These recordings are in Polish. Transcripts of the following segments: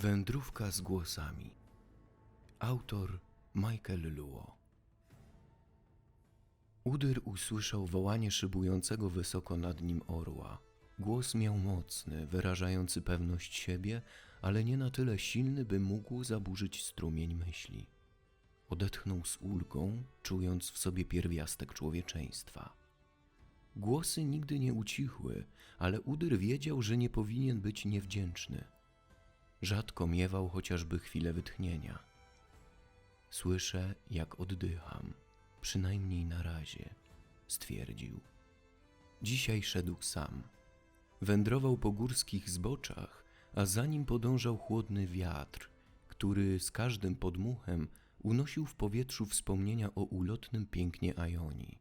Wędrówka z głosami. Autor Michael Luo. Udyr usłyszał wołanie szybującego wysoko nad nim orła. Głos miał mocny, wyrażający pewność siebie, ale nie na tyle silny, by mógł zaburzyć strumień myśli. Odetchnął z ulgą, czując w sobie pierwiastek człowieczeństwa. Głosy nigdy nie ucichły, ale Udyr wiedział, że nie powinien być niewdzięczny. Rzadko miewał chociażby chwilę wytchnienia. Słyszę, jak oddycham, przynajmniej na razie, stwierdził. Dzisiaj szedł sam. Wędrował po górskich zboczach, a za nim podążał chłodny wiatr, który z każdym podmuchem unosił w powietrzu wspomnienia o ulotnym pięknie Ajonii.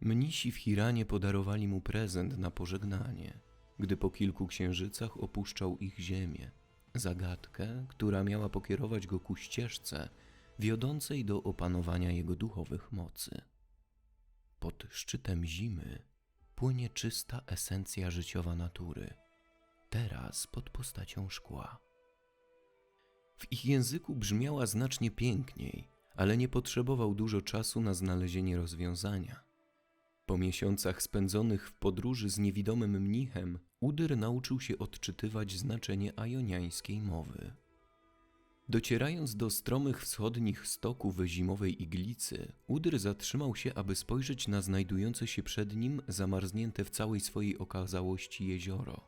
Mnisi w Hiranie podarowali mu prezent na pożegnanie, gdy po kilku księżycach opuszczał ich ziemię. Zagadkę, która miała pokierować go ku ścieżce wiodącej do opanowania jego duchowych mocy. Pod szczytem zimy płynie czysta esencja życiowa natury, teraz pod postacią szkła. W ich języku brzmiała znacznie piękniej, ale nie potrzebował dużo czasu na znalezienie rozwiązania. Po miesiącach spędzonych w podróży z niewidomym mnichem, Udyr nauczył się odczytywać znaczenie ajoniańskiej mowy. Docierając do stromych wschodnich stoków zimowej iglicy, Udyr zatrzymał się, aby spojrzeć na znajdujące się przed nim zamarznięte w całej swojej okazałości jezioro.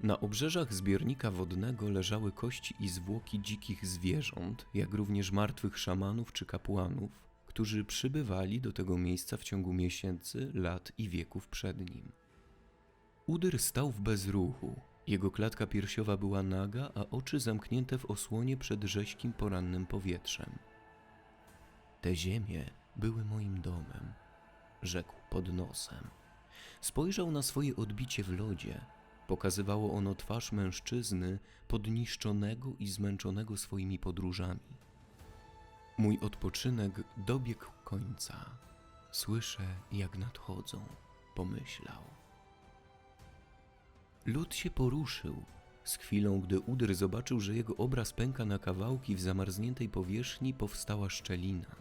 Na obrzeżach zbiornika wodnego leżały kości i zwłoki dzikich zwierząt, jak również martwych szamanów czy kapłanów, którzy przybywali do tego miejsca w ciągu miesięcy, lat i wieków przed nim. Udyr stał w bezruchu. Jego klatka piersiowa była naga, a oczy zamknięte w osłonie przed rześkim porannym powietrzem. Te ziemie były moim domem, rzekł pod nosem. Spojrzał na swoje odbicie w lodzie. Pokazywało ono twarz mężczyzny podniszczonego i zmęczonego swoimi podróżami. Mój odpoczynek dobiegł końca. Słyszę, jak nadchodzą, pomyślał. Lud się poruszył. Z chwilą, gdy Udyr zobaczył, że jego obraz pęka na kawałki w zamarzniętej powierzchni, powstała szczelina.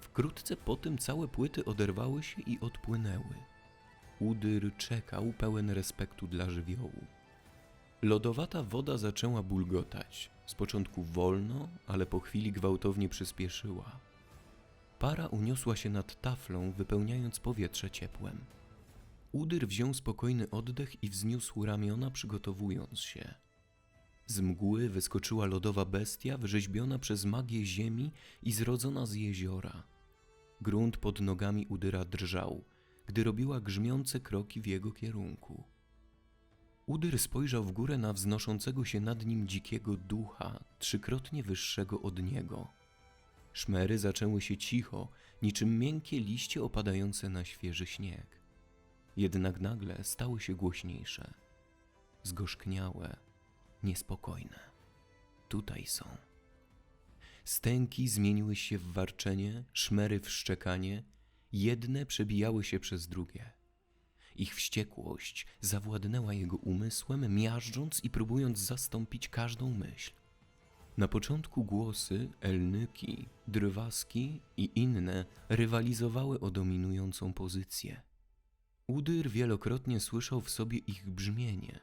Wkrótce po tym całe płyty oderwały się i odpłynęły. Udyr czekał pełen respektu dla żywiołu. Lodowata woda zaczęła bulgotać. Z początku wolno, ale po chwili gwałtownie przyspieszyła. Para uniosła się nad taflą, wypełniając powietrze ciepłem. Udyr wziął spokojny oddech i wzniósł ramiona, przygotowując się. Z mgły wyskoczyła lodowa bestia, wyrzeźbiona przez magię ziemi i zrodzona z jeziora. Grunt pod nogami Udyra drżał, gdy robiła grzmiące kroki w jego kierunku. Udyr spojrzał w górę na wznoszącego się nad nim dzikiego ducha, trzykrotnie wyższego od niego. Szmery zaczęły się cicho, niczym miękkie liście opadające na świeży śnieg. Jednak nagle stały się głośniejsze, zgorzkniałe, niespokojne. Tutaj są. Stęki zmieniły się w warczenie, szmery w szczekanie, jedne przebijały się przez drugie. Ich wściekłość zawładnęła jego umysłem, miażdżąc i próbując zastąpić każdą myśl. Na początku głosy, elnyki, drwaski i inne rywalizowały o dominującą pozycję. Udyr wielokrotnie słyszał w sobie ich brzmienie.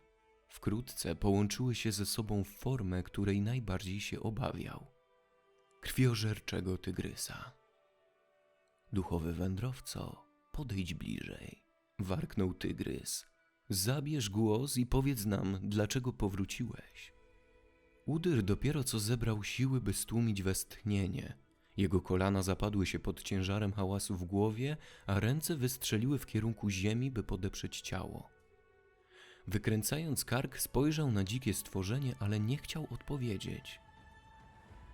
Wkrótce połączyły się ze sobą w formę, której najbardziej się obawiał krwiożerczego tygrysa. Duchowy wędrowco, podejdź bliżej, warknął tygrys. Zabierz głos i powiedz nam, dlaczego powróciłeś. Udyr dopiero co zebrał siły, by stłumić westchnienie. Jego kolana zapadły się pod ciężarem hałasu w głowie, a ręce wystrzeliły w kierunku ziemi, by podeprzeć ciało. Wykręcając kark, spojrzał na dzikie stworzenie, ale nie chciał odpowiedzieć.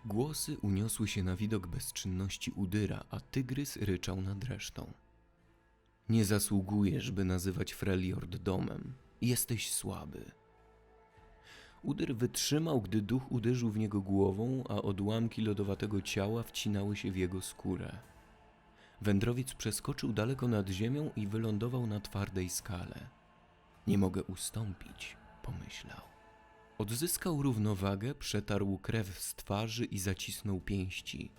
Głosy uniosły się na widok bezczynności Udyra, a tygrys ryczał nad resztą. Nie zasługujesz, by nazywać Freljord domem. Jesteś słaby. Udyr wytrzymał, gdy duch uderzył w niego głową, a odłamki lodowatego ciała wcinały się w jego skórę. Wędrowiec przeskoczył daleko nad ziemią i wylądował na twardej skale. Nie mogę ustąpić, pomyślał. Odzyskał równowagę, przetarł krew z twarzy i zacisnął pięści.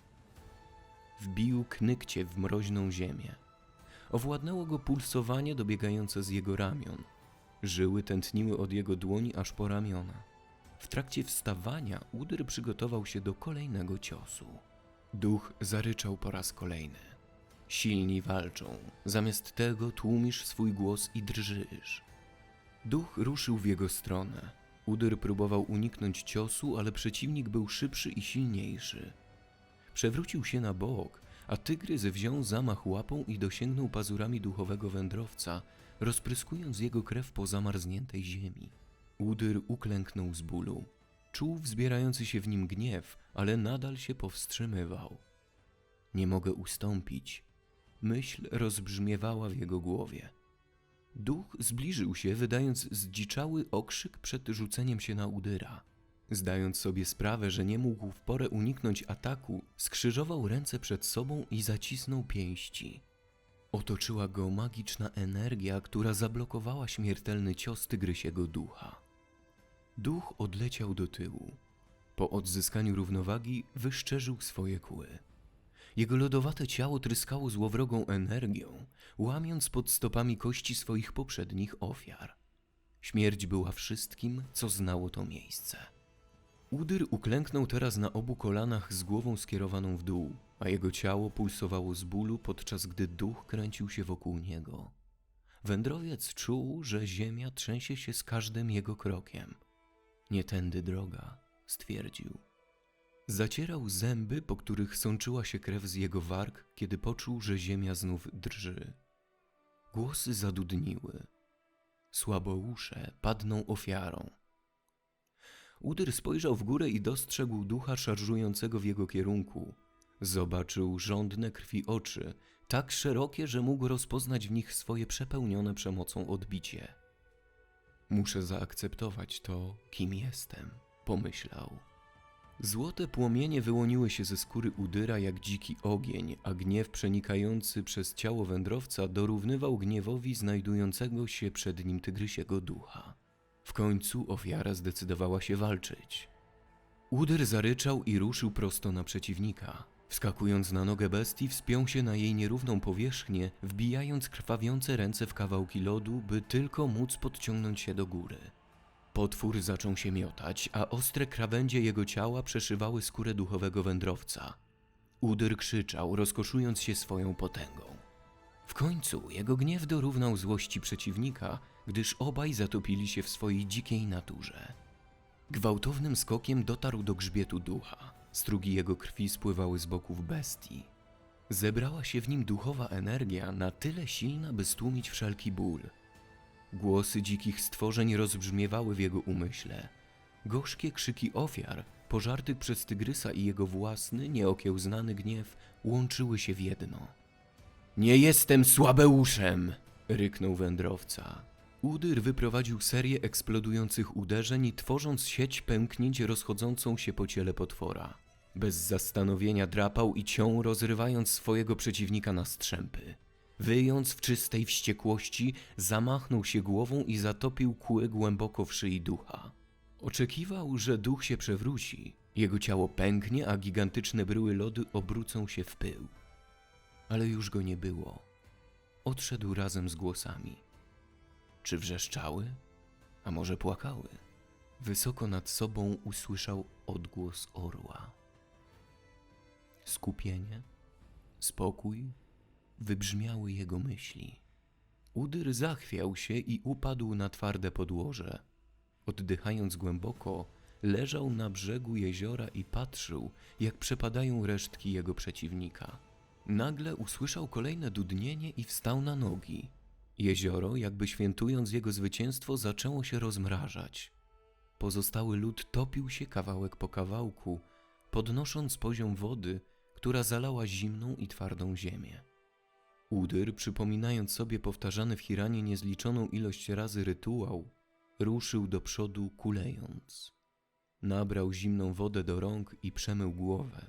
Wbił knykcie w mroźną ziemię. Owładnęło go pulsowanie dobiegające z jego ramion. Żyły tętniły od jego dłoni aż po ramiona. W trakcie wstawania Udyr przygotował się do kolejnego ciosu. Duch zaryczał po raz kolejny. Silni walczą, zamiast tego tłumisz swój głos i drżysz. Duch ruszył w jego stronę. Udyr próbował uniknąć ciosu, ale przeciwnik był szybszy i silniejszy. Przewrócił się na bok, a tygrys wziął zamach łapą i dosięgnął pazurami duchowego wędrowca, rozpryskując jego krew po zamarzniętej ziemi. Udyr uklęknął z bólu. Czuł wzbierający się w nim gniew, ale nadal się powstrzymywał. Nie mogę ustąpić. Myśl rozbrzmiewała w jego głowie. Duch zbliżył się, wydając zdziczały okrzyk przed rzuceniem się na Udyra. Zdając sobie sprawę, że nie mógł w porę uniknąć ataku, skrzyżował ręce przed sobą i zacisnął pięści. Otoczyła go magiczna energia, która zablokowała śmiertelny cios tygrysiego ducha. Duch odleciał do tyłu. Po odzyskaniu równowagi wyszczerzył swoje kły. Jego lodowate ciało tryskało złowrogą energią, łamiąc pod stopami kości swoich poprzednich ofiar. Śmierć była wszystkim, co znało to miejsce. Udyr uklęknął teraz na obu kolanach z głową skierowaną w dół, a jego ciało pulsowało z bólu, podczas gdy duch kręcił się wokół niego. Wędrowiec czuł, że ziemia trzęsie się z każdym jego krokiem. Nie tędy droga, stwierdził. Zacierał zęby, po których sączyła się krew z jego warg, kiedy poczuł, że ziemia znów drży. Głosy zadudniły. Słabousze padną ofiarą. Udyr spojrzał w górę i dostrzegł ducha szarżującego w jego kierunku. Zobaczył żądne krwi oczy, tak szerokie, że mógł rozpoznać w nich swoje przepełnione przemocą odbicie. Muszę zaakceptować to, kim jestem, pomyślał. Złote płomienie wyłoniły się ze skóry Udyra jak dziki ogień, a gniew przenikający przez ciało wędrowca dorównywał gniewowi znajdującego się przed nim tygrysiego ducha. W końcu ofiara zdecydowała się walczyć. Udyr zaryczał i ruszył prosto na przeciwnika. Wskakując na nogę bestii, wspiął się na jej nierówną powierzchnię, wbijając krwawiące ręce w kawałki lodu, by tylko móc podciągnąć się do góry. Potwór zaczął się miotać, a ostre krawędzie jego ciała przeszywały skórę duchowego wędrowca. Udyr krzyczał, rozkoszując się swoją potęgą. W końcu jego gniew dorównał złości przeciwnika, gdyż obaj zatopili się w swojej dzikiej naturze. Gwałtownym skokiem dotarł do grzbietu ducha. Strugi jego krwi spływały z boków bestii. Zebrała się w nim duchowa energia na tyle silna, by stłumić wszelki ból. Głosy dzikich stworzeń rozbrzmiewały w jego umyśle. Gorzkie krzyki ofiar, pożartych przez tygrysa i jego własny, nieokiełznany gniew łączyły się w jedno. Nie jestem słabeuszem! ryknął wędrowca. Udyr wyprowadził serię eksplodujących uderzeń, tworząc sieć pęknięć rozchodzącą się po ciele potwora. Bez zastanowienia drapał i ciął, rozrywając swojego przeciwnika na strzępy. Wyjąc w czystej wściekłości, zamachnął się głową i zatopił kły głęboko w szyi ducha. Oczekiwał, że duch się przewróci, jego ciało pęknie, a gigantyczne bryły lodu obrócą się w pył. Ale już go nie było. Odszedł razem z głosami. Czy wrzeszczały? A może płakały? Wysoko nad sobą usłyszał odgłos orła. Skupienie, spokój wybrzmiały jego myśli. Udyr zachwiał się i upadł na twarde podłoże. Oddychając głęboko, leżał na brzegu jeziora i patrzył, jak przepadają resztki jego przeciwnika. Nagle usłyszał kolejne dudnienie i wstał na nogi. Jezioro, jakby świętując jego zwycięstwo, zaczęło się rozmrażać. Pozostały lód topił się kawałek po kawałku, podnosząc poziom wody, która zalała zimną i twardą ziemię. Udyr, przypominając sobie powtarzany w Hiranie niezliczoną ilość razy rytuał, ruszył do przodu kulejąc. Nabrał zimną wodę do rąk i przemył głowę,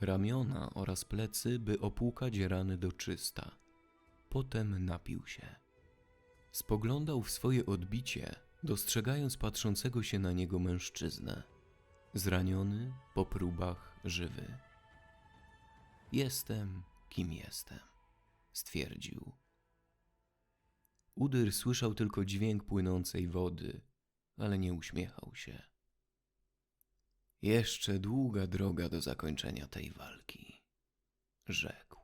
ramiona oraz plecy, by opłukać rany do czysta. Potem napił się. Spoglądał w swoje odbicie, dostrzegając patrzącego się na niego mężczyznę. Zraniony, po próbach, żywy. Jestem, kim jestem, stwierdził. Udyr słyszał tylko dźwięk płynącej wody, ale nie uśmiechał się. Jeszcze długa droga do zakończenia tej walki, rzekł.